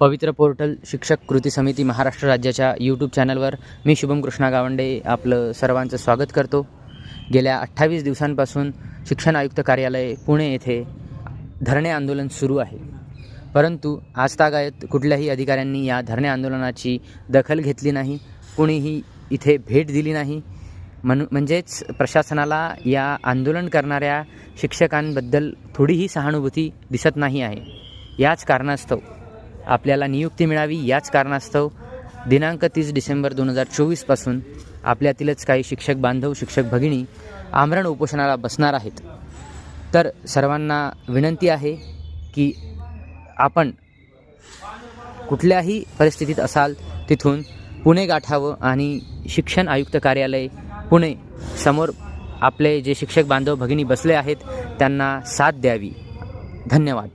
पवित्र पोर्टल शिक्षक कृती समिती महाराष्ट्र राज्याच्या यूट्यूब चॅनलवर मी शुभम कृष्णा गावंडे आपलं सर्वांचं स्वागत करतो. गेल्या अठ्ठावीस दिवसांपासून शिक्षण आयुक्त कार्यालय पुणे येथे धरणे आंदोलन सुरू आहे. परंतु आजतागायत कुठल्याही अधिकाऱ्यांनी या धरणे आंदोलनाची दखल घेतली नाही कुणीही इथे भेट दिली नाही. म्हण म्हणजेच प्रशासनाला या आंदोलन करणाऱ्या शिक्षकांबद्दल थोडीही सहानुभूती दिसत नाही आहे. याच कारणास्तव आपल्याला नियुक्ती मिळावी याच कारणास्तव दिनांक तीस डिसेंबर दोन हजार चोवीसपासून आपल्यातीलच काही शिक्षक बांधव शिक्षक भगिनी आमरण उपोषणाला बसणार आहेत. तर सर्वांना विनंती आहे की आपण कुठल्याही परिस्थितीत असाल तिथून पुणे गाठावं आणि शिक्षण आयुक्त कार्यालय पुणे समोर आपले जे शिक्षक बांधव भगिनी बसले आहेत त्यांना साथ द्यावी. धन्यवाद.